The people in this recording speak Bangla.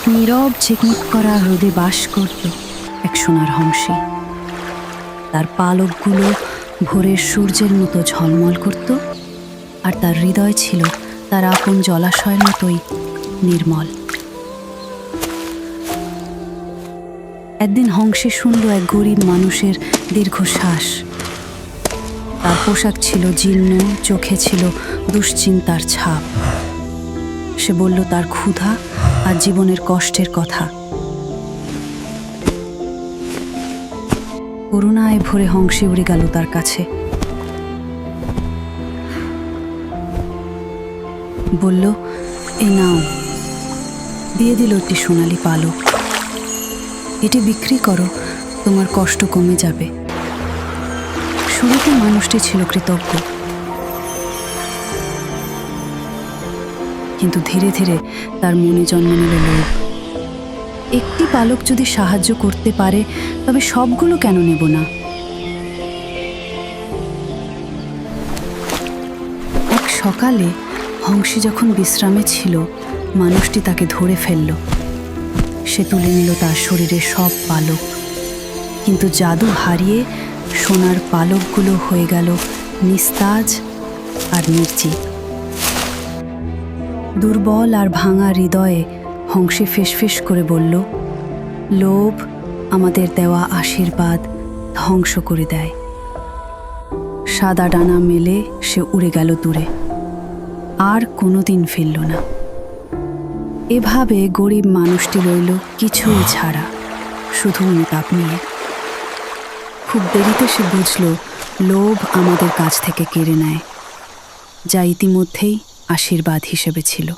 এক নীরব ঝিকমিক করা হ্রদে বাস করত এক সোনার হংসে। তার পালকগুলো ভোরের সূর্যের মতো ঝলমল করত আর তার হৃদয় ছিল তার আপন জলাশয়ের মতোই নির্মল। একদিন হংসে শুনল এক গরিব মানুষের দীর্ঘশ্বাস। তার পোশাক ছিল জীর্ণ, চোখে ছিল দুশ্চিন্তার ছাপ। সে বলল, তার ক্ষুধা আর জীবনের কষ্টের কথা। করুণায় ভরে হংসে উড়ে গেল তার কাছে। বলল এই নাও। দিয়ে দিল একটি সোনালি পালক। এটি বিক্রি করো, তোমার কষ্ট কমে যাবে। শুরুতে মানুষটি ছিল কৃতজ্ঞ। কিন্তু ধীরে ধীরে তার মনে জন্ম নিল লোভ। একটি পালক যদি সাহায্য করতে পারে, তবে সবগুলো কেন নেব না? এক সকালে হংসী যখন বিশ্রামে ছিল, মানুষটি তাকে ধরে ফেলল। সে তুলে নিল তার শরীরের সব পালক। কিন্তু জাদু হারিয়ে সোনার পালকগুলো হয়ে গেল নিস্তাজ আর নির্জীব। দুর্বল আর ভাঙা হৃদয়ে হংসে ফিসফিস করে বলল, লোভ আমাদের দেওয়া আশীর্বাদ ধ্বংস করে দেয়। সাদা ডানা মেলে সে উড়ে গেল দূরে। আর কোনোদিন ফিরল না। এভাবে গরিব মানুষটি রইল কিছুই ছাড়া, শুধু অনুতাপ নিয়ে। খুব দেরিতে সে বুঝল, লোভ আমাদের কাছ থেকে কেড়ে নেয়। যা ইতিমধ্যেই আশীর্বাদ হিসেবে ছিল।